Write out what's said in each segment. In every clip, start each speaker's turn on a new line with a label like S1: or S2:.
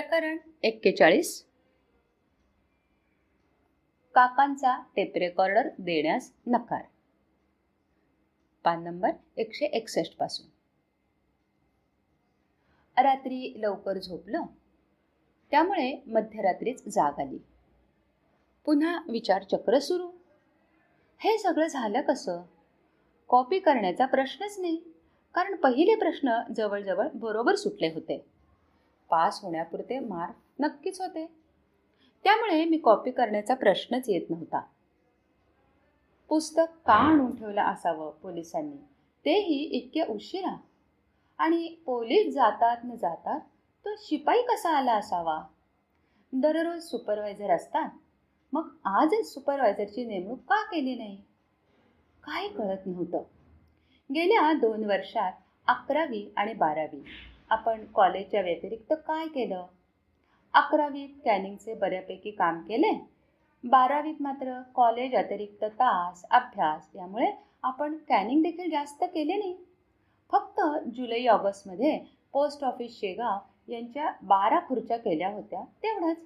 S1: प्रकरण एक्केचाळीस. काकांचा टेप रेकॉर्डर देण्यास नकार. पान नंबर एकशे एकसष्टपासून. रात्री लवकर झोपलं. त्यामुळे मध्यरात्रीच जाग आली. पुन्हा विचारचक्र सुरू. हे सगळं झालं कसं? कॉपी करण्याचा प्रश्नच नाही. कारण पहिले प्रश्न जवळजवळ बरोबर सुटले होते. पास होण्यापुरते मार्क नक्कीच होते. त्यामुळे मी कॉपी करण्याचा प्रश्नच येत नव्हता. पुस्तक का आणून ठेवलं असावं पोलिसांनी? तेही इतक्या उशिरा. आणि पोलीस जातात न जातात तो शिपाई कसा आला असावा? दररोज सुपरवायझर असतात. मग आजच सुपरवायझरची नेमणूक का केली नाही? काही कळत नव्हतं. गेल्या दोन वर्षात अकरावी आणि बारावी. आपण कॉलेजच्या व्यतिरिक्त काय केलं? अकरावीत कॅनिंगचे बऱ्यापैकी काम केले. बारावीत मात्र कॉलेज अतिरिक्त तास अभ्यास यामुळे आपण कॅनिंग देखील जास्त केले नाही. फक्त जुलै ऑगस्टमध्ये पोस्ट ऑफिस शेगाव यांच्या बारा खुर्च्या केल्या होत्या तेवढंच.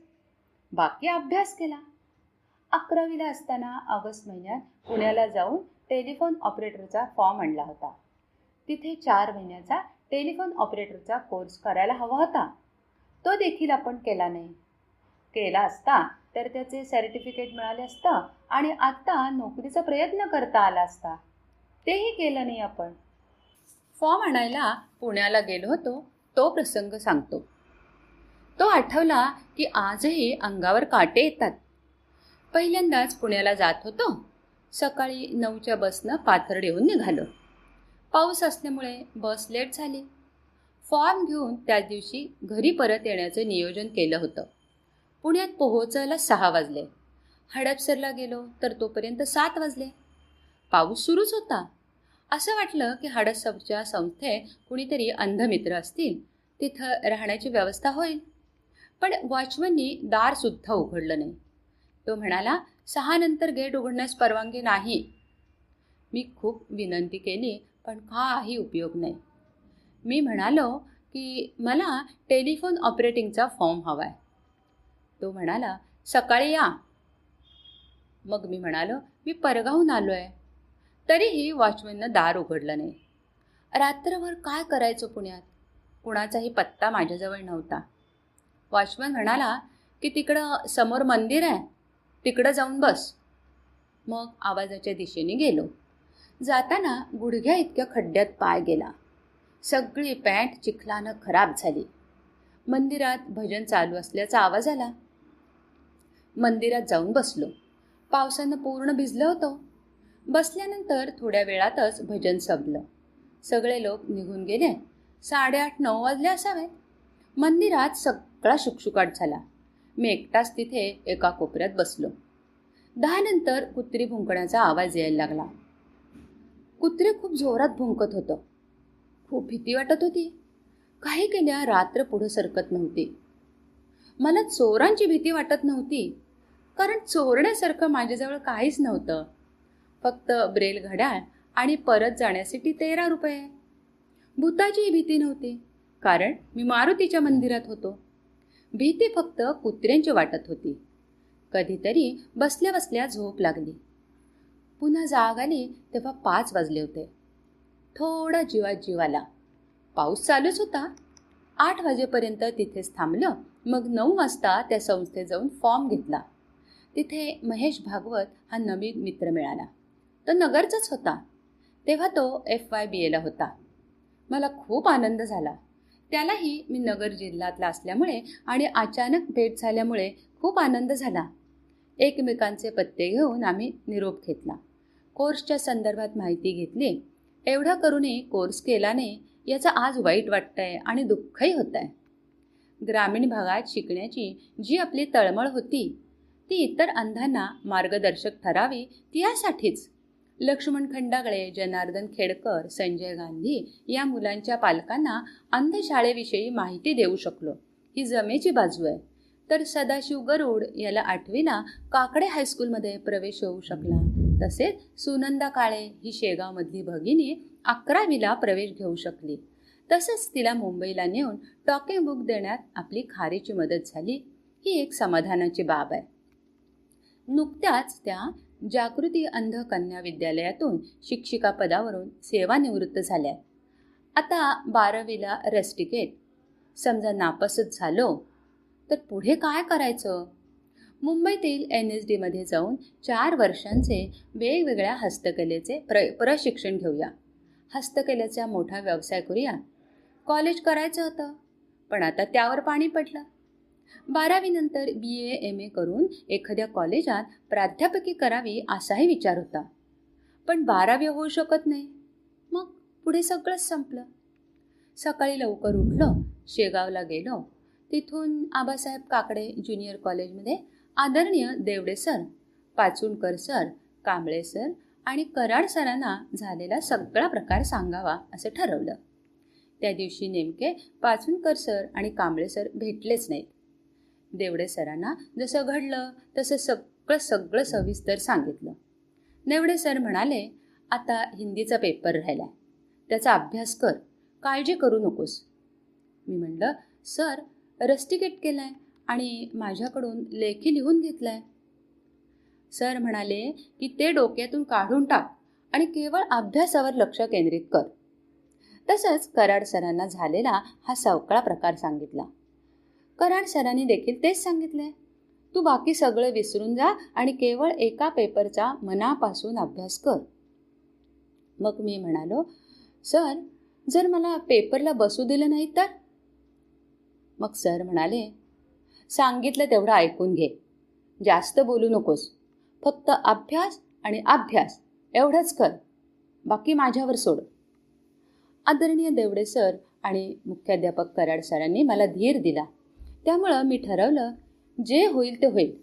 S1: बाकी अभ्यास केला. अकरावीला असताना ऑगस्ट महिन्यात पुण्याला जाऊन टेलिफोन ऑपरेटरचा फॉर्म आणला होता. तिथे चार महिन्याचा टेलिफोन ऑपरेटरचा कोर्स करायला हवा होता. तो देखील आपण केला नाही. केला असता तर त्याचे सर्टिफिकेट मिळाले असतं आणि आत्ता नोकरीचा प्रयत्न करता आला असता. तेही केलं नाही आपण. फॉर्म आणायला पुण्याला गेलो होतो. तो प्रसंग सांगतो. तो आठवला की आजही अंगावर काटे येतात. पहिल्यांदाच पुण्याला जात होतो. सकाळी नऊच्या बसनं पाथर्ड येऊन निघालो. पाऊस असल्यामुळे बस लेट झाली. फॉर्म घेऊन त्याच दिवशी घरी परत येण्याचं नियोजन केलं होतं. पुण्यात पोहोचायला सहा वाजले. हडपसरला गेलो तर तोपर्यंत सात वाजले. पाऊस सुरूच होता. असं वाटलं की हडपसरच्या संस्थेत कुणीतरी अंधमित्र असतील. तिथं राहण्याची व्यवस्था होईल. पण वॉचमननी दारसुद्धा उघडलं नाही. तो म्हणाला सहा नंतर गेट उघडण्यास परवानगी नाही. मी खूप विनंती केली पण काही उपयोग नाही. मी म्हणालो की मला टेलिफोन ऑपरेटिंगचा फॉर्म हवा आहे तो म्हणाला सकाळी या. मग मी म्हणालो मी परगाहून आलो आहे तरीही वॉचमॅननं दार उघडलं नाही. रात्रभर काय करायचं पुण्यात? कुणाचाही पत्ता माझ्याजवळ नव्हता. वॉचमॅन म्हणाला की तिकडं समोर मंदिर आहे. तिकडं जाऊन बस. मग आवाजाच्या दिशेने गेलो. जाताना गुडघ्या इतक्या खड्ड्यात पाय गेला. सगळी पॅन्ट चिखलानं खराब झाली. मंदिरात भजन चालू असल्याचा आवाज आला. मंदिरात जाऊन बसलो. पावसानं पूर्ण भिजलं होतं. बसल्यानंतर थोड्या वेळातच भजन संपलं. सगळे लोक निघून गेले. साडेआठ नऊ वाजले असावेत. मंदिरात सगळा शुकशुकाट झाला. मी एकटाच तिथे एका कोपऱ्यात बसलो. दहानंतर कुत्री भुंकण्याचा आवाज यायला लागला. कुत्रे खूप जोरात भुंकत होतं. खूप भीती वाटत होती. काही केल्या रात्र पुढं सरकत नव्हती. मला चोरांची भीती वाटत नव्हती. कारण चोरण्यासारखं माझ्याजवळ काहीच नव्हतं. फक्त ब्रेल घड्याळ आणि परत जाण्यासाठी तेरा रुपये. भूताचीही भीती नव्हती. कारण मी मारुतीच्या मंदिरात होतो. भीती फक्त कुत्र्यांची वाटत होती. कधीतरी बसल्या बसल्या झोप लागली. पुन्हा जाग आली तेव्हा पाच वाजले होते. थोडा जीवात जीवाला पाऊस चालूच होता. आठ वाजेपर्यंत तिथेच थांबलं. मग नऊ वाजता त्या संस्थेत जाऊन फॉर्म घेतला. तिथे महेश भागवत हा नवीन मित्र मिळाला. तो नगरचाच होता. तेव्हा तो एफ वाय बी एला होता. मला खूप आनंद झाला. त्यालाही मी नगर जिल्ह्यातला असल्यामुळे आणि अचानक भेट झाल्यामुळे खूप आनंद झाला. एकमेकांचे पत्ते घेऊन आम्ही निरोप घेतला. कोर्सच्या संदर्भात माहिती घेतली. एवढं करूनही कोर्स केल्याने याचा आज वाईट वाटतंय आणि दुःखही होत आहे ग्रामीण भागात शिकण्याची जी आपली तळमळ होती ती इतर अंधांना मार्गदर्शक ठरावी ती यासाठीच लक्ष्मण खंडागळे जनार्दन खेडकर संजय गांधी या मुलांच्या पालकांना अंधशाळेविषयी माहिती देऊ शकलो. ही जमेची बाजू आहे. तर सदाशिव गरुड याला आठवीना काकडे हायस्कूलमध्ये प्रवेश होऊ शकला. तसेच सुनंदा काळे ही शेगावमधली भगिनी अकरावीला प्रवेश घेऊ शकली. तसंच तिला मुंबईला नेऊन टॉकिंग बुक देण्यात आपली खारीची मदत झाली. ही एक समाधानाची बाब आहे. नुकत्याच त्या जागृती अंध कन्या विद्यालयातून शिक्षिका पदावरून सेवानिवृत्त झाल्या. आता बारावीला रस्टिकेट समजा नापासच झालो तर पुढे काय करायचं? मुंबईतील एन एस डीमध्ये जाऊन चार वर्षांचे वेगवेगळ्या हस्तकलेचे प्र प्रशिक्षण घेऊया. हस्तकलेचा मोठा व्यवसाय करूया. कॉलेज करायचं होतं पण आता त्यावर पाणी पडलं. बारावीनंतर बी ए एम ए करून एखाद्या कॉलेजात प्राध्यापकी करावी असाही विचार होता. पण बारावी होऊ शकत नाही. मग पुढे सगळंच संपलं. सकाळी लवकर उठलो शेगावला गेलो. तिथून आबासाहेब काकडे ज्युनियर कॉलेजमध्ये आदरणीय Devade sir Pachunkar sir Kamble sir आणि कराड सरांना झालेला सगळा प्रकार सांगावा असं ठरवलं. त्या दिवशी नेमके पाचुणकर सर आणि कांबळे सर भेटलेच नाहीत. देवडे सरांना जसं घडलं तसं सगळं सगळं सविस्तर सांगितलं. देवडे सर म्हणाले आता हिंदीचा पेपर राहिला. त्याचा अभ्यास कर. काळजी करू नकोस. मी म्हणलं सर रस्टिकेट आहे आणि माझ्याकडून लेखी लिहून घेतलाय. सर म्हणाले की ते डोक्यातून काढून टाक आणि केवळ अभ्यासावर लक्ष केंद्रित कर. तसंच कराड सरांना झालेला हा सवकळा प्रकार सांगितला. कराड सरांनी देखील तेच सांगितले तू बाकी सगळं विसरून जा आणि केवळ एका पेपरचा मनापासून अभ्यास कर. मग मी म्हणालो सर जर मला पेपरला बसू दिलं नाही तर? मग सर म्हणाले सांगितलं तेवढं ऐकून घे. जास्त बोलू नकोस. फक्त अभ्यास आणि अभ्यास. एवढंच कर. बाकी माझ्यावर सोड. आदरणीय देवडे सर आणि मुख्याध्यापक कराड सरांनी मला धीर दिला. त्यामुळं मी ठरवलं जे होईल ते होईल.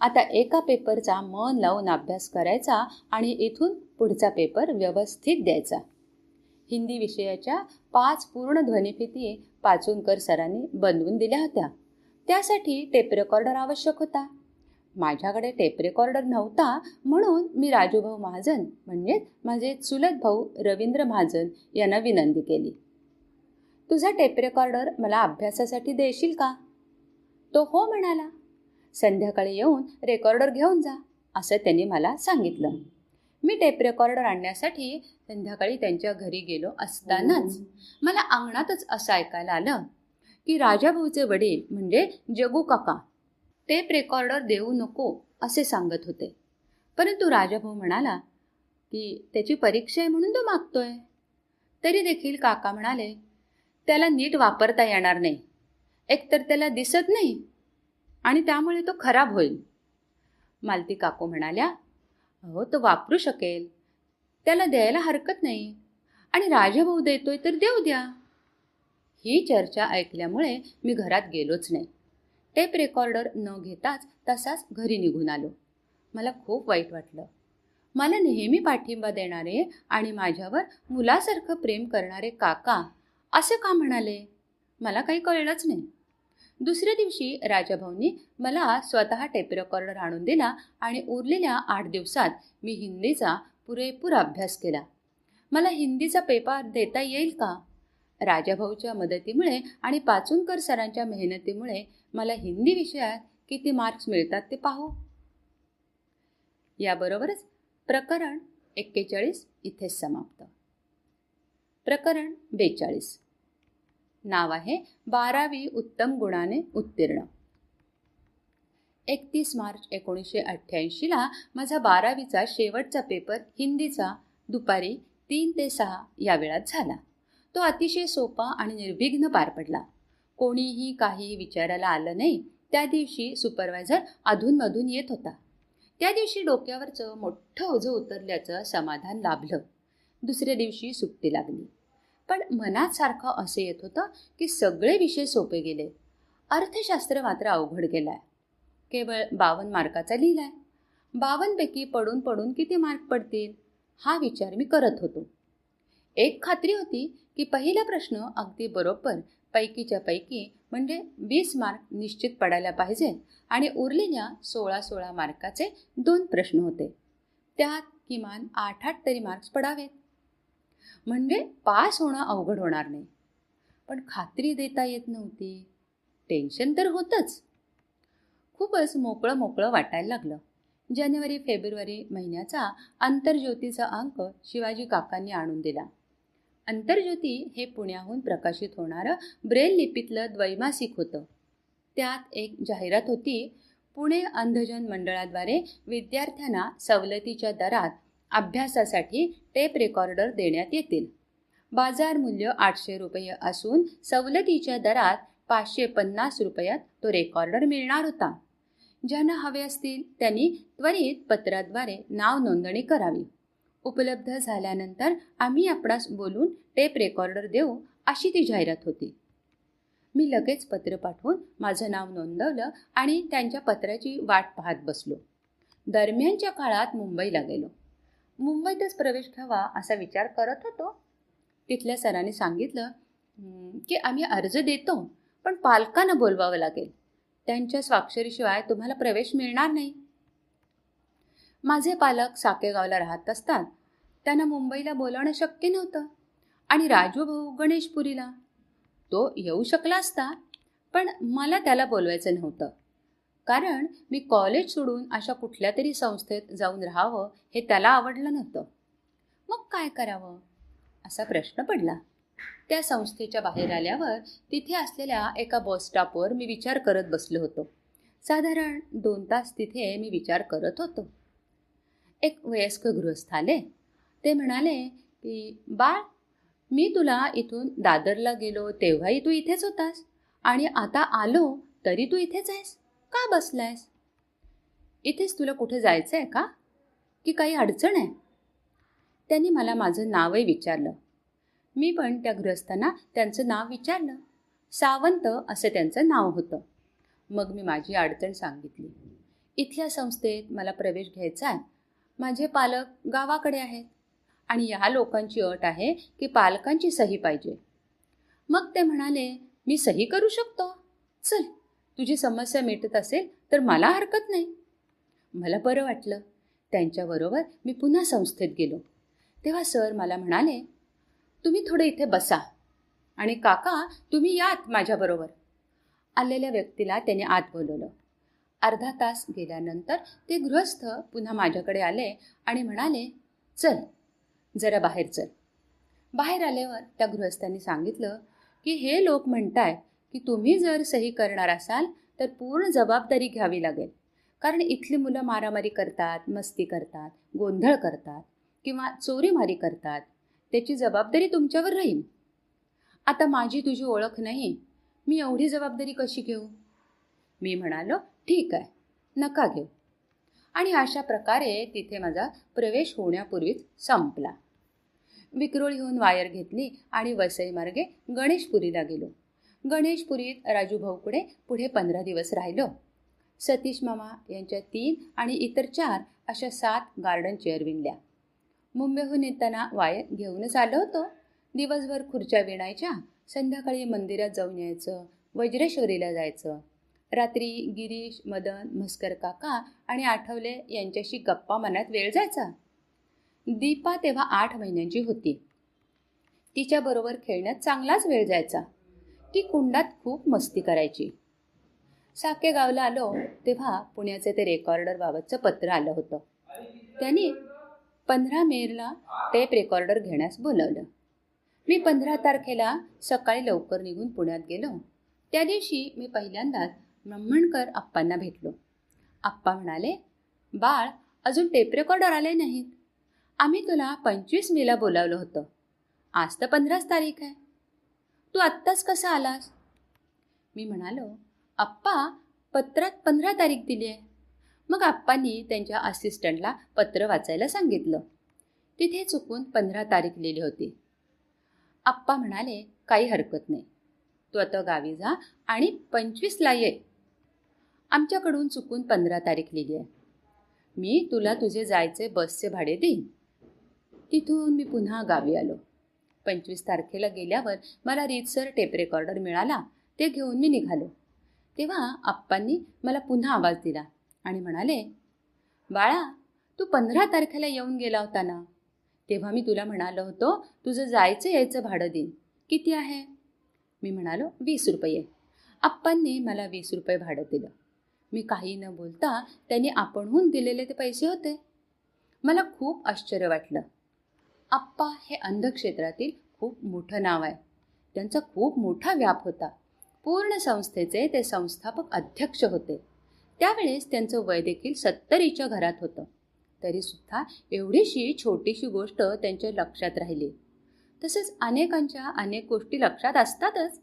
S1: आता एका पेपरचा मन लावून अभ्यास करायचा आणि इथून पुढचा पेपर व्यवस्थित द्यायचा. हिंदी विषयाच्या पाच पूर्ण ध्वनिफिती पाचूनकर सरांनी बनवून दिल्या होत्या. त्यासाठी टेप रेकॉर्डर आवश्यक होता. माझ्याकडे टेप रेकॉर्डर नव्हता म्हणून मी राजूभाऊ महाजन म्हणजेच माझे चुलत भाऊ रवींद्र महाजन यांना विनंती केली. तुझा टेप रेकॉर्डर मला अभ्यासासाठी देशील का? तो हो म्हणाला. संध्याकाळी येऊन रेकॉर्डर घेऊन जा असं त्यांनी मला सांगितलं. मी टेप रेकॉर्डर आणण्यासाठी संध्याकाळी त्यांच्या घरी गेलो असतानाच मला अंगणातच असं ऐकायला आलं. की राजाभाऊचे वडील म्हणजे जगू काका. टेप रेकॉर्डर देऊ नको असे सांगत होते. परंतु राजाभाऊ म्हणाला की त्याची परीक्षा आहे म्हणून तो मागतोय. तरी देखील काका म्हणाले त्याला नीट वापरता येणार नाही. एकतर त्याला दिसत नाही आणि त्यामुळे तो खराब होईल. मालती काकू म्हणाल्या हो तो वापरू शकेल. त्याला द्यायला हरकत नाही. आणि राजाभाऊ देतोय तर देऊ द्या. ही चर्चा ऐकल्यामुळे मी घरात गेलोच नाही. टेप रेकॉर्डर न घेताच तसाच घरी निघून आलो. मला खूप वाईट वाटलं. मला नेहमी पाठिंबा देणारे आणि माझ्यावर मुलासारखं प्रेम करणारे काका असे का म्हणाले? मला काही कळलंच नाही. दुसऱ्या दिवशी राजाभाऊंनी मला स्वतः टेप रेकॉर्डर आणून दिला आणि उरलेल्या आठ दिवसात मी हिंदीचा पुरेपूर अभ्यास केला. मला हिंदीचा पेपर देता येईल का? राजाभाऊच्या मदतीमुळे आणि पाचूनकर सरांच्या मेहनतीमुळे मला हिंदी विषयात किती मार्क्स मिळतात ते पाहू. याबरोबरच प्रकरण एक्केचाळीस इथेच समाप्त. प्रकरण बेचाळीस. नाव आहे बारावी उत्तम गुणाने उत्तीर्ण. एकतीस मार्च एकोणीसशे अठ्ठ्याऐंशीला माझा बारावीचा शेवटचा पेपर हिंदीचा दुपारी तीन ते सहा या वेळात झाला. तो अतिशय सोपा आणि निर्विघ्न पार पडला. कोणीही काही विचारायला आलं नाही त्या दिवशी सुपरवायझर अधूनमधून येत होता. त्या दिवशी डोक्यावरचं मोठं ओझं उतरल्याचं समाधान लाभलं. दुसऱ्या दिवशी सुट्टी लागली. पण मनात सारखं असं येत होतं की सगळे विषय सोपे गेले. अर्थशास्त्र मात्र अवघड गेलाय. केवळ बावन्न मार्काचा लिहिलाय. बावनपैकी पडून पडून किती मार्क पडतील? हा विचार मी करत होतो. एक खात्री होती की पहिला प्रश्न अगदी बरोबर पैकीच्या पैकी म्हणजे वीस मार्क निश्चित पडायला पाहिजे आणि उरलेल्या सोळा सोळा मार्काचे दोन प्रश्न होते. त्यात किमान आठ आठ तरी मार्क्स पडावेत. म्हणजे पास होणं अवघड होणार नाही. पण खात्री देता येत नव्हती. टेन्शन तर होतंच. खूपच मोकळं मोकळं वाटायला लागलं. जानेवारी फेब्रुवारी महिन्याचा आंतरज्योतीचा अंक शिवाजी काकांनी आणून दिला. आंतरज्योती हे पुण्याहून प्रकाशित होणारं ब्रेल लिपीतलं द्वैमासिक होतं. त्यात एक जाहिरात होती पुणे अंधजन मंडळाद्वारे विद्यार्थ्यांना सवलतीच्या दरात अभ्यासासाठी टेप रेकॉर्डर देण्यात येतील. बाजार मूल्य आठशे रुपये असून सवलतीच्या दरात पाचशे पन्नास रुपयात तो रेकॉर्डर मिळणार होता. ज्यांना हवे असतील त्यांनी त्वरित पत्राद्वारे नाव नोंदणी करावी. उपलब्ध झाल्यानंतर आम्ही आपणास बोलून टेप रेकॉर्डर देऊ अशी ती जाहिरात होती. मी लगेच पत्र पाठवून माझं नाव नोंदवलं आणि त्यांच्या पत्राची वाट पाहत बसलो. दरम्यानच्या काळात मुंबईला गेलो. मुंबईतच प्रवेश घ्यावा असा विचार करत होतो. तिथल्या सरांनी सांगितलं की आम्ही अर्ज देतो पण पालकांना बोलवावं लागेल. त्यांच्या स्वाक्षरीशिवाय तुम्हाला प्रवेश मिळणार नाही. माझे पालक साकेगावला राहत असतात त्यांना मुंबईला बोलावणं शक्य नव्हतं. आणि राजू भाऊ गणेशपुरीला तो येऊ शकला असता पण मला त्याला बोलवायचं नव्हतं. कारण मी कॉलेज सोडून अशा कुठल्या तरी संस्थेत जाऊन राहावं हे त्याला आवडलं नव्हतं. मग काय करावं? असा प्रश्न पडला. त्या संस्थेच्या बाहेर आल्यावर तिथे असलेल्या एका बस स्टॉपवर मी विचार करत बसलो होतो. साधारण दोन तास तिथे मी विचार करत होतो. एक वयस्क गृहस्थ आले. ते म्हणाले की बाळ मी तुला इथून दादरला गेलो तेव्हाही तू इथेच होतास. आणि आता आलो तरी तू इथेच आहेस. का बसलायस? इथेच तुला कुठे जायचं आहे का? की काही अडचण आहे? त्यांनी मला माझं नावही विचारलं. मी पण त्या गृहस्थांना त्यांचं नाव विचारलं. सावंत असं त्यांचं नाव होतं. मग मी माझी अडचण सांगितली. इथल्या संस्थेत मला प्रवेश घ्यायचा आहे. माझे पालक गावाकडे आहेत. आणि या लोकांची अट आहे की पालकांची सही पाहिजे. मग ते म्हणाले मी सही करू शकतो? चल तुझी समस्या मिटत असेल तर मला हरकत नाही. मला बरं वाटलं. त्यांच्याबरोबर मी पुन्हा संस्थेत गेलो. तेव्हा सर मला म्हणाले तुम्ही थोडं इथे बसा आणि काका तुम्ही यात माझ्याबरोबर. आलेल्या व्यक्तीला त्याने आत बोलवलं. अर्धा तास गेल्यानंतर ते गृहस्थ पुन्हा माझ्याकडे आले आणि म्हणाले चल जरा बाहेर चल. बाहेर आल्यावर त्या गृहस्थांनी सांगितलं की हे लोक म्हणतायत की तुम्ही जर सही करणार असाल तर पूर्ण जबाबदारी घ्यावी लागेल. कारण इथली मुलं मारामारी करतात मस्ती करतात गोंधळ करतात किंवा चोरीमारी करतात. त्याची जबाबदारी तुमच्यावर राहील. आता माझी तुझी ओळख नाही मी एवढी जबाबदारी कशी घेऊ? मी म्हणालो ठीक आहे नका घेऊ. आणि अशा प्रकारे तिथे माझा प्रवेश होण्यापूर्वीच संपला. विक्रोळीहून वायर घेतली आणि वसईमार्गे गणेशपुरीला गेलो. गणेशपुरीत राजू भाऊकडे पुढे पंधरा दिवस राहिलो. सतीश मामा यांच्या तीन आणि इतर चार अशा सात गार्डन चेअर विणल्या. मुंबईहून येताना वायर घेऊनच आलो होतो. दिवसभर खुर्च्या विणायच्या संध्याकाळी मंदिरात जाऊन यायचं वज्रेश्वरीला जायचं. रात्री गिरीश मदन म्हस्कर काका आणि आठवले यांच्याशी गप्पा मनात वेळ जायचा. दीपा तेव्हा आठ महिन्यांची होती. तिच्याबरोबर खेळण्यात चांगलाच वेळ जायचा. ती कुंडात खूप मस्ती करायची. साकेगावला आलो तेव्हा पुण्याचे ते रेकॉर्डर बाबतचं पत्र आलं होतं. त्यांनी पंधरा मेला टेप रेकॉर्डर घेण्यास बोलवलं. मी पंधरा तारखेला सकाळी लवकर निघून पुण्यात गेलो. त्या दिवशी मी पहिल्यांदाच ब्रह्मणकर आप्पांना भेटलो. आप्पा म्हणाले बाळ अजून टेप रेकॉर्डर आले नाहीत. आम्ही तुला पंचवीस मेला बोलावलं होतं. आज तर पंधराच तारीख आहे. तू आत्ताच कसा आलास? मी म्हणालो आप्पा पत्रात पंधरा तारीख दिली आहे. मग आप्पांनी त्यांच्या असिस्टंटला पत्र वाचायला सांगितलं. तिथे चुकून पंधरा तारीख लिहिली होती. आप्पा म्हणाले काही हरकत नाही. तू आता गावी जा आणि पंचवीसला ये. आमच्याकडून चुकून पंधरा तारीख लिहिली आहे. मी तुला तुझे जायचे बसचे भाडे देईन. तिथून मी पुन्हा गावी आलो. पंचवीस तारखेला गेल्यावर मला रीतसर टेप रेकॉर्डर मिळाला. ते घेऊन मी निघालो. तेव्हा आप्पांनी मला पुन्हा आवाज दिला आणि म्हणाले बाळा तू पंधरा तारखेला येऊन गेला होता ना? तेव्हा मी तुला म्हणालो होतो तुझं जायचं यायचं भाडं देईन. किती आहे? मी म्हणालो वीस रुपये. आप्पांनी मला वीस रुपये भाडं दिलं. मी काही न बोलता त्यांनी आपणहून दिलेले ते पैसे होते. मला खूप आश्चर्य वाटलं. आप्पा हे अंधक्षेत्रातील खूप मोठं नाव आहे. त्यांचा खूप मोठा व्याप होता. पूर्ण संस्थेचे ते संस्थापक अध्यक्ष होते. त्यावेळेस त्यांचं वय देखील सत्तरीच्या घरात होतं. तरीसुद्धा एवढीशी छोटीशी गोष्ट त्यांच्या लक्षात राहिली. तसंच अनेकांच्या अनेक गोष्टी लक्षात असतातच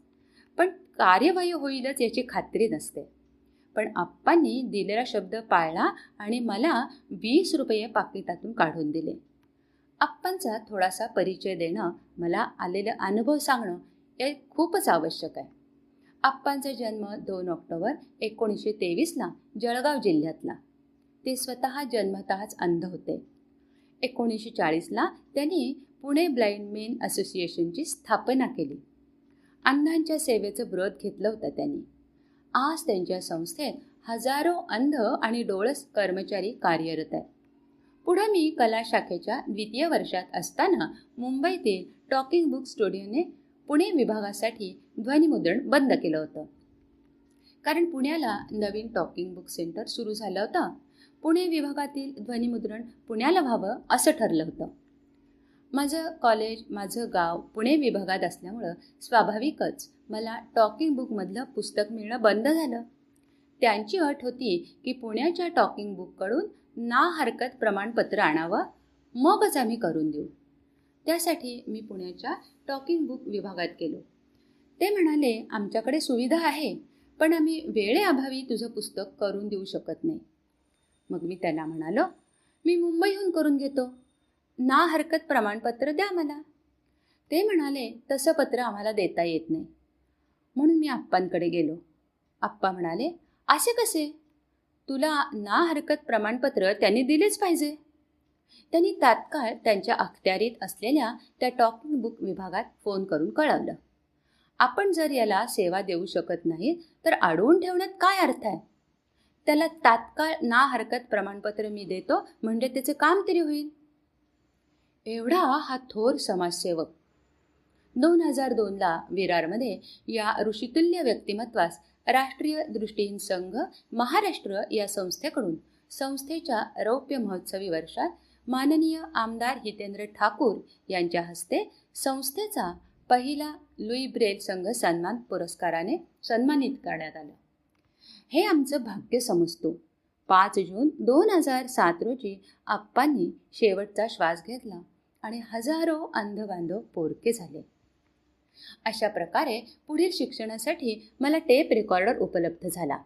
S1: पण कार्यवाही होईलच याची खात्री नसते. पण आप्पांनी दिलेला शब्द पाळला आणि मला वीस रुपये पाकिटातून काढून दिले. आप्पांचा थोडासा परिचय देणं मला आलेलं अनुभव सांगणं हे खूपच आवश्यक आहे. आप्पांचा जन्म दोन ऑक्टोबर एकोणीसशे तेवीसला जळगाव जिल्ह्यातला. ते स्वतः जन्मतःच अंध होते. एकोणीसशे चाळीसला त्यांनी पुणे ब्लाइंड मेन असोसिएशनची स्थापना केली. अंधांच्या सेवेचं व्रत घेतलं होतं त्यांनी. आज त्यांच्या संस्थेत हजारो अंध आणि डोळस कर्मचारी कार्यरत आहेत. पुढं मी कला शाखेच्या द्वितीय वर्षात असताना मुंबईतील टॉकिंग बुक स्टुडिओने पुणे विभागासाठी ध्वनिमुद्रण बंद केलं होतं. कारण पुण्याला नवीन टॉकिंग बुक सेंटर सुरू झालं होतं. पुणे विभागातील ध्वनिमुद्रण पुण्याला व्हावं असं ठरलं होतं. माझं कॉलेज माझं गाव पुणे विभागात असल्यामुळं स्वाभाविकच मला टॉकिंग बुकमधलं पुस्तक मिळणं बंद झालं. त्यांची अट होती की पुण्याच्या टॉकिंग बुककडून ना हरकत प्रमाणपत्र आणावं मगच आम्ही करून देऊ. त्यासाठी मी पुण्याच्या टॉकिंग बुक विभागात गेलो. ते म्हणाले आमच्याकडे सुविधा आहे पण आम्ही वेळेअभावी तुझं पुस्तक करून देऊ शकत नाही. मग मी त्यांना म्हणालो मी मुंबईहून करून घेतो. ना हरकत प्रमाणपत्र द्या मला. ते म्हणाले तसं पत्र आम्हाला देता येत नाही. म्हणून मी आप्पांकडे गेलो. आप्पा म्हणाले असे कसे? तुला ना हरकत प्रमाणपत्र त्यांनी दिलेच पाहिजे. त्यांनी तात्काळ त्यांच्या अखत्यारीत असलेल्या त्या टॉकिंग बुक विभागात फोन करून कळवलं. आपण जर याला सेवा देऊ शकत नाही तर अडवून ठेवण्यात काय अर्थ आहे? त्याला तात्काळ ना हरकत प्रमाणपत्र मी देतो म्हणजे त्याचं काम तरी होईल. एवढा हा थोर समाजसेवक. दोन हजार दोनला विरारमध्ये या ऋषितुल्य व्यक्तिमत्वास राष्ट्रीय दृष्टीहीन संघ महाराष्ट्र या संस्थेकडून संस्थेच्या रौप्य महोत्सवी वर्षात माननीय आमदार हितेंद्र ठाकूर यांच्या हस्ते संस्थेचा पहिला लुई ब्रेल संघ सन्मान पुरस्काराने सन्मानित करण्यात आलं. हे आमचं भाग्य समजतो. पाच जून दोन हजार सात रोजी आप्पांनी शेवटचा श्वास घेतला आणि हजारो अंधबांधव पोरके झाले. अशा प्रकारे पुढील शिक्षणासाठी मला टेप रेकॉर्डर उपलब्ध झाला.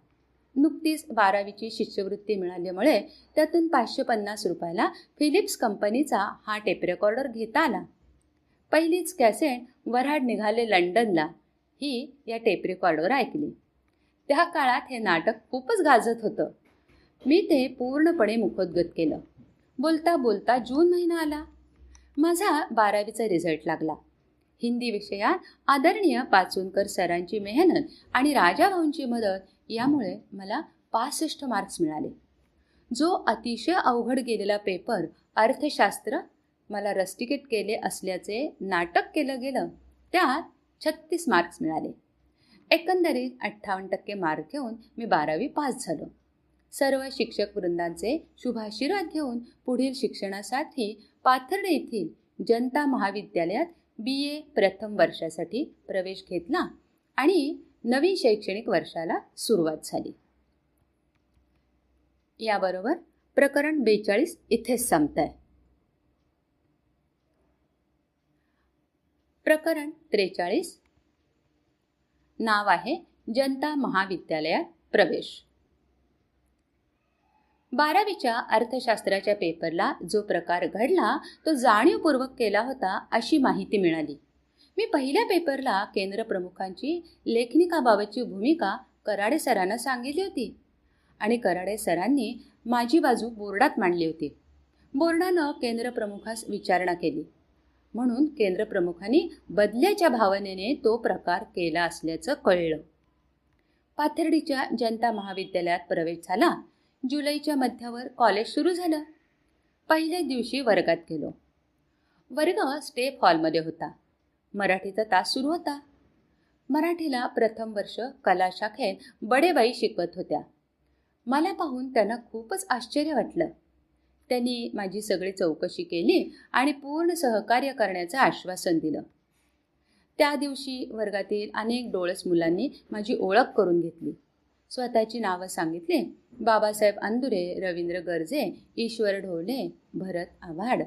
S1: नुकतीच बारावीची शिष्यवृत्ती मिळाल्यामुळे त्यातून पाचशे पन्नास रुपयाला फिलिप्स कंपनीचा हा टेप रेकॉर्डर घेता आला. पहिलीच कॅसेट वऱ्हाड निघाले लंडनला. ही या टेप रेकॉर्डवर ऐकली. त्या काळात हे नाटक खूपच गाजत होतं. मी ते पूर्णपणे मुखोद्गत केलं. बोलता बोलता जून महिना आला. माझा बारावीचा रिझल्ट लागला. हिंदी विषयात आदरणीय पाचूनकर सरांची मेहनत आणि राजाभाऊंची मदत यामुळे मला पासष्ट मार्क्स मिळाले. जो अतिशय अवघड गेलेला पेपर अर्थशास्त्र मला रस्टिकेट केले असल्याचे नाटक केलं गेलं त्यात छत्तीस मार्क्स मिळाले. एकंदरीत अठ्ठावन्न टक्के मार्क घेऊन मी बारावी पास झालो. सर्व शिक्षक वृंदांचे शुभाशीर्वाद घेऊन पुढील शिक्षणासाठी पाथर्डे येथील जनता महाविद्यालयात बी ए प्रथम वर्षासाठी प्रवेश घेतला आणि नवीन शैक्षणिक वर्षाला सुरुवात झाली. याबरोबर प्रकरण बेचाळीस इथेच संपत आहे प्रकरण त्रेचाळीस. नाव आहे जनता महाविद्यालयात प्रवेश. बारावीच्या अर्थशास्त्राच्या पेपरला जो प्रकार घडला तो जाणीवपूर्वक केला होता अशी माहिती मिळाली. मी पहिल्या पेपरला केंद्र प्रमुखांची लेखनिकाबाबतची भूमिका कराडे सरांना सांगितली होती आणि कराडे सरांनी माझी बाजू बोर्डात मांडली होती. बोर्डानं केंद्र प्रमुखास विचारणा केली. म्हणून केंद्र प्रमुखांनी बदल्याच्या भावनेने तो प्रकार केला असल्याचं कळलं. पाथर्डीच्या जनता महाविद्यालयात प्रवेश झाला जुलैच्या मध्यावर कॉलेज सुरू झालं. पहिल्या दिवशी वर्गात गेलो. वर्ग स्टेप हॉलमध्ये होता. मराठीचा तास सुरू होता. मराठीला प्रथम वर्ष कला शाखेत बडेबाई शिकवत होत्या. मला पाहून त्यांना खूपच आश्चर्य वाटलं. त्यांनी माझी सगळी चौकशी केली आणि पूर्ण सहकार्य करण्याचं आश्वासन दिलं. त्या दिवशी वर्गातील अनेक डोळस मुलांनी माझी ओळख करून घेतली. स्वतःची नावं सांगितली. बाबासाहेब अंदुरे रवींद्र गर्जे ईश्वर ढोले भरत आव्हाड.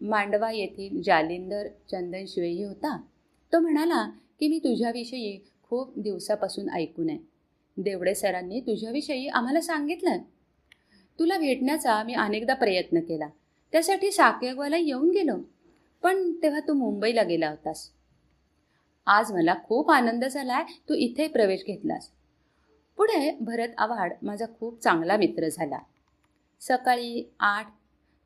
S1: मांडवा येथील जालिंदर चंदन शिवेही होता. तो म्हणाला की मी तुझ्याविषयी खूप दिवसापासून ऐकून आहे. देवडे सरांनी तुझ्याविषयी आम्हाला सांगितलं. तुला भेटण्याचा मी अनेकदा प्रयत्न केला. त्यासाठी साकेगवाला येऊन गेलो. पण तेव्हा तू मुंबईला गेला होतास. आज मला खूप आनंद झालाय. तू इथे प्रवेश घेतलास. पुढे भरत आव्हाड माझा खूप चांगला मित्र झाला. सकाळी आठ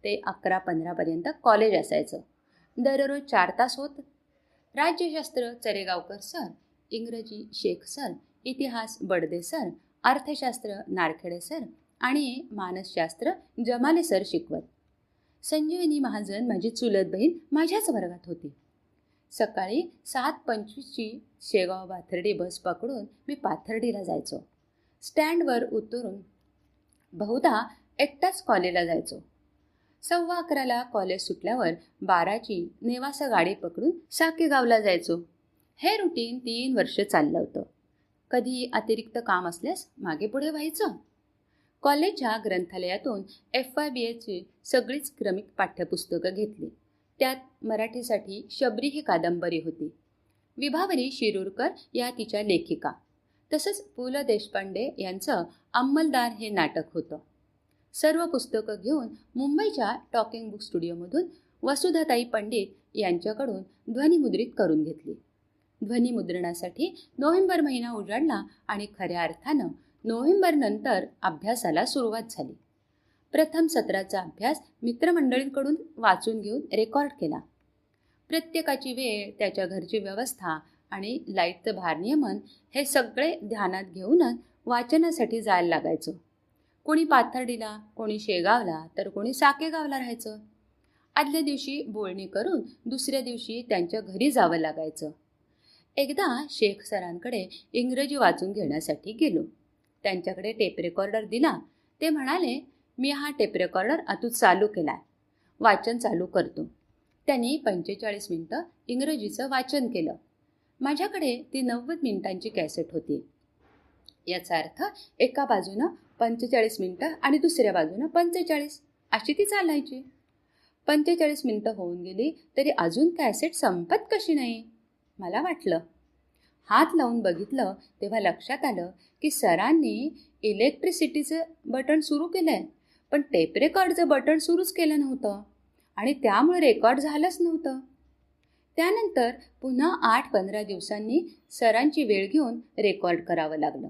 S1: ते अकरा पंधरापर्यंत कॉलेज असायचं. दररोज चार तास होत. राज्यशास्त्र चरेगावकर सर इंग्रजी शेख सर इतिहास बडदे सर अर्थशास्त्र नारखेडे सर आणि मानसशास्त्र जमाले सर शिकवत. संजीवनी महाजन माझी चुलत बहीण माझ्याच वर्गात होती. सकाळी सात पंचवीसची शेगाव पाथर्डी बस पकडून मी पाथर्डीला जायचो. स्टँडवर उतरून बहुधा एकटाच कॉलेजला जायचो. सव्वा अकराला कॉलेज सुटल्यावर बाराची नेवासा गाडी पकडून साकेगावला जायचो. हे रुटीन तीन वर्ष चाललं होतं. कधी अतिरिक्त काम असल्यास मागे पुढे व्हायचं. कॉलेजच्या ग्रंथालयातून एफ आय बी एची सगळीच क्रमिक पाठ्यपुस्तकं घेतली. त्यात मराठीसाठी शबरी ही कादंबरी होती. विभावरी शिरूरकर या तिच्या लेखिका. तसंच पु ल देशपांडे यांचं अंमलदार हे नाटक होतं. सर्व पुस्तकं घेऊन मुंबईच्या टॉकिंग बुक स्टुडिओमधून वसुधाताई पंडित यांच्याकडून ध्वनिमुद्रित करून घेतली. ध्वनिमुद्रणासाठी नोव्हेंबर महिना उजाडला आणि खऱ्या अर्थानं नोव्हेंबरनंतर अभ्यासाला सुरुवात झाली. प्रथम सत्राचा अभ्यास मित्रमंडळींकडून वाचून घेऊन रेकॉर्ड केला. प्रत्येकाची वेळ त्याच्या घरची व्यवस्था आणि लाईटचं भारनियमन हे सगळे ध्यानात घेऊनच वाचनासाठी जायला लागायचं. कोणी पाथर्डीला कोणी शेगावला तर कोणी साकेगावला राहायचं. आदल्या दिवशी बोलणी करून दुसऱ्या दिवशी त्यांच्या घरी जावं लागायचं. एकदा शेख सरांकडे इंग्रजी वाचून घेण्यासाठी गेलो. त्यांच्याकडे टेप रेकॉर्डर दिला. ते म्हणाले मी हा टेप रेकॉर्डर आतून चालू केला आहे वाचन चालू करतो. त्यांनी पंचेचाळीस मिनटं इंग्रजीचं वाचन केलं. माझ्याकडे ती नव्वद मिनिटांची कॅसेट होती. याचा अर्थ एका बाजूनं पंचेचाळीस मिनटं आणि दुसऱ्या बाजूनं पंचेचाळीस. अशी ती चालायची. पंचेचाळीस मिनटं होऊन गेली तरी अजून कॅसेट संपत कशी नाही? मला वाटलं. हात लावून बघितलं तेव्हा लक्षात आलं की सरांनी इलेक्ट्रिसिटीचं बटन सुरू केलं आहे पण टेप रेकॉर्डचं बटन सुरूच केलं नव्हतं आणि त्यामुळे रेकॉर्ड झालंच नव्हतं. त्यानंतर पुन्हा आठ पंधरा दिवसांनी सरांची वेळ घेऊन रेकॉर्ड करावं लागलं.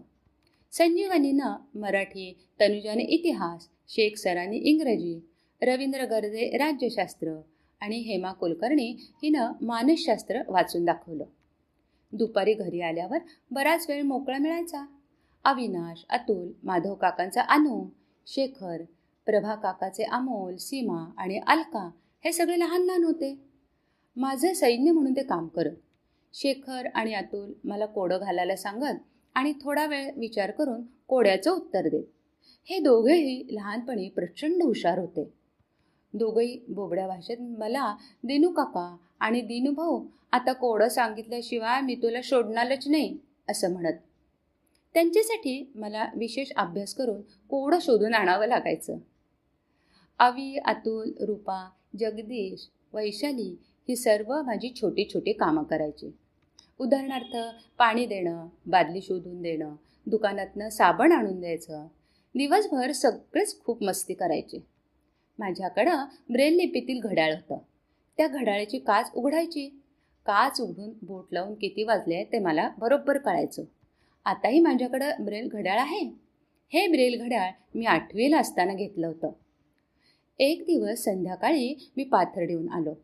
S1: संजीवनीनं मराठी तनुजाने इतिहास शेख सरांनी इंग्रजी रवींद्र गर्जे राज्यशास्त्र आणि हेमा कुलकर्णी हिनं मानसशास्त्र वाचून दाखवलं. दुपारी घरी आल्यावर बराच वेळ मोकळा मिळायचा. अविनाश अतुल माधव काकांचा अनु शेखर प्रभा काकाचे अमोल सीमा आणि अलका हे सगळे लहान लहान होते. माझं सैन्य म्हणून ते काम करत. शेखर आणि अतुल मला कोडं घालायला सांगत आणि थोडा वेळ विचार करून कोड्याचं उत्तर देत. हे दोघेही लहानपणी प्रचंड हुशार होते. दोघंही बोबड्या भाषेत मला दिनू काका आणि दिनू भाऊ आता कोडं सांगितल्याशिवाय मी तुला शोधणारच नाही असं म्हणत. त्यांच्यासाठी मला विशेष अभ्यास करून कोडं शोधून आणावं लागायचं. अवी अतुल रूपा जगदीश वैशाली ही सर्व माझी छोटी छोटी कामं करायची. उदाहरणार्थ पाणी देणं बादली शोधून देणं दुकानातनं साबण आणून द्यायचं दिवसभर सगळेच खूप मस्ती करायचे. माझ्याकडं ब्रेल लिपीतील घड्याळ होतं. त्या घड्याळाची काच उघडायची. काच उघडून बोट लावून किती वाजले ते मला बरोबर कळायचं. आताही माझ्याकडं ब्रेल घड्याळ आहे. हे ब्रेल घड्याळ मी आठवीला असताना घेतलं होतं. एक दिवस संध्याकाळी मी पाथर्डीहून आलो.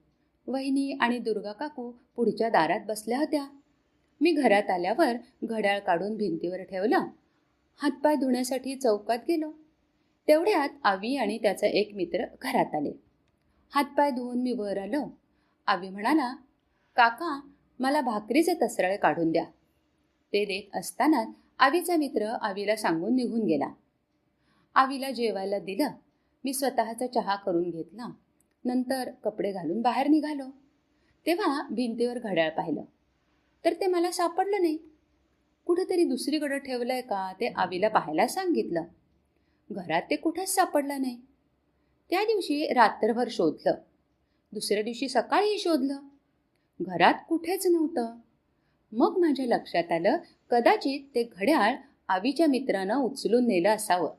S1: वहिनी आणि दुर्गा काकू पुढच्या दारात बसल्या होत्या. मी घरात आल्यावर घड्याळ काढून भिंतीवर ठेवलं. हातपाय धुण्यासाठी चौकात गेलो. तेवढ्यात आवी आणि त्याचा एक मित्र घरात आले. हातपाय धुवून मी वर आलो. आवी म्हणाला काका मला भाकरीचे तसराळे काढून द्या. ते देत असतानाच आवीचा मित्र आवीला सांगून निघून गेला. आवीला जेवायला दिलं. मी स्वतःचा चहा करून घेतला. नंतर कपडे घालून बाहेर निघालो. तेव्हा भिंतीवर घड्याळ पाहिलं. तर ते मला सापडलं नाही. कुठंतरी दुसरीकडं ठेवलं आहे का ते आवीला पाहायला सांगितलं. घरात ते कुठंच सापडलं नाही. त्या दिवशी रात्रभर शोधलं. दुसऱ्या दिवशी सकाळीही शोधलं. घरात कुठेच नव्हतं. मग माझ्या लक्षात आलं कदाचित ते घड्याळ आवीच्या मित्रानं उचलून नेलं असावं.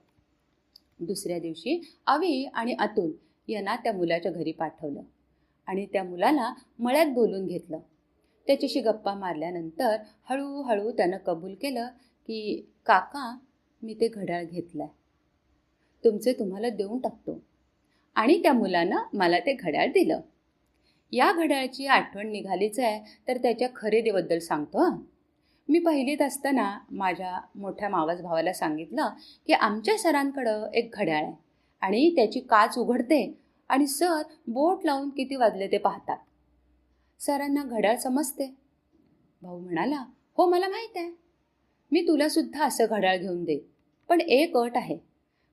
S1: दुसऱ्या दिवशी आवी आणि अतुल यांना त्या मुलाच्या घरी पाठवलं. आणि त्या मुलाला मळ्यात बोलून घेतलं. त्याच्याशी गप्पा मारल्यानंतर हळूहळू त्यानं कबूल केलं की काका मी ते घड्याळ घेतलं आहे तुमचे तुम्हाला देऊन टाकतो. आणि त्या मुलानं मला ते घड्याळ दिलं. या घड्याळची आठवण निघालीच आहे तर त्याच्या खरेदीबद्दल सांगतो हां. मी पहिलीत असताना माझ्या मोठ्या मावस भावाला सांगितलं की आमच्या सरांकडं एक घड्याळ आहे. आणि त्याची काच उघडते आणि सर बोट लावून किती वाजले ते पाहतात. सरांना घड्याळ समजते. भाऊ म्हणाला हो मला माहीत आहे. मी तुलासुद्धा असं घड्याळ घेऊन दे पण एक अट आहे.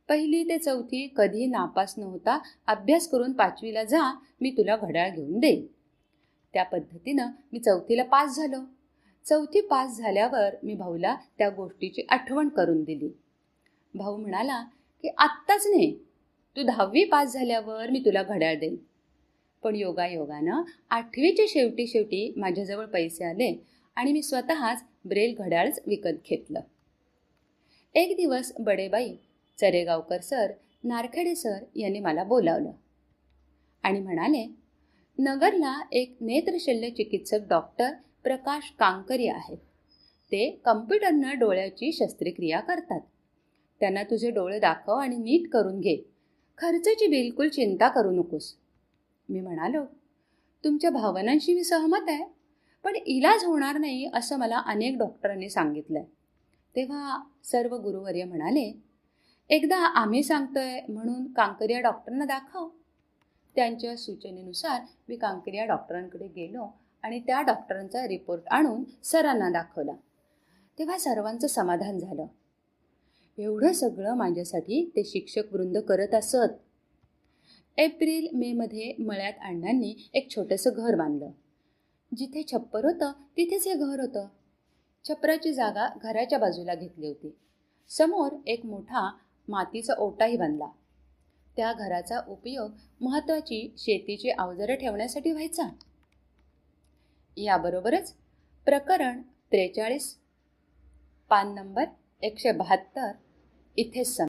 S1: पहिली ते चौथी कधी नापास नव्हता अभ्यास करून पाचवीला जा मी तुला घड्याळ घेऊन देईन. त्या पद्धतीनं मी चौथीला पास झालो. चौथी पास झाल्यावर मी भाऊला त्या गोष्टीची आठवण करून दिली. भाऊ म्हणाला की आत्ताच नाही तू दहावी पास झाल्यावर मी तुला घड्याळ देईन. पण योगायोगानं आठवीच्या शेवटी शेवटी माझ्याजवळ पैसे आले आणि मी स्वतःच ब्रेल घड्याळच विकत घेतलं. एक दिवस बडेबाई चरेगावकर सर नारखेडे सर यांनी मला बोलावलं आणि म्हणाले नगरला एक नेत्रशल्य चिकित्सक डॉक्टर प्रकाश कांकरी आहेत. ते कम्प्युटरनं डोळ्याची शस्त्रक्रिया करतात. त्यांना तुझे डोळे दाखव आणि नीट करून घे. खर्चाची बिलकुल चिंता करू नकोस. मी म्हणालो तुमच्या भावनांशी मी सहमत आहे पण इलाज होणार नाही असं मला अनेक डॉक्टरांनी सांगितलं आहे तेव्हा सर्व गुरुवर्य म्हणाले एकदा आम्ही सांगतोय म्हणून कांकरिया डॉक्टरांना दाखव. त्यांच्या सूचनेनुसार मी कांकरिया डॉक्टरांकडे गेलो आणि त्या डॉक्टरांचा रिपोर्ट आणून सरांना दाखवला. तेव्हा सर्वांचं समाधान झालं. एवढं सगळं माझ्यासाठी ते शिक्षक वृंद करत असत. एप्रिल मेमध्ये मळ्यात अण्णांनी एक छोटंसं घर बांधलं. जिथे छप्पर होतं तिथेच हे घर होतं. छप्पराची जागा घराच्या बाजूला घेतली होती. समोर एक मोठा मातीचा ओटाही बांधला. त्या घराचा उपयोग महत्त्वाची शेतीची अवजारं ठेवण्यासाठी व्हायचा. याबरोबरच प्रकरण त्रेचाळीस पान नंबर एकशे बहात्तर इथेच सम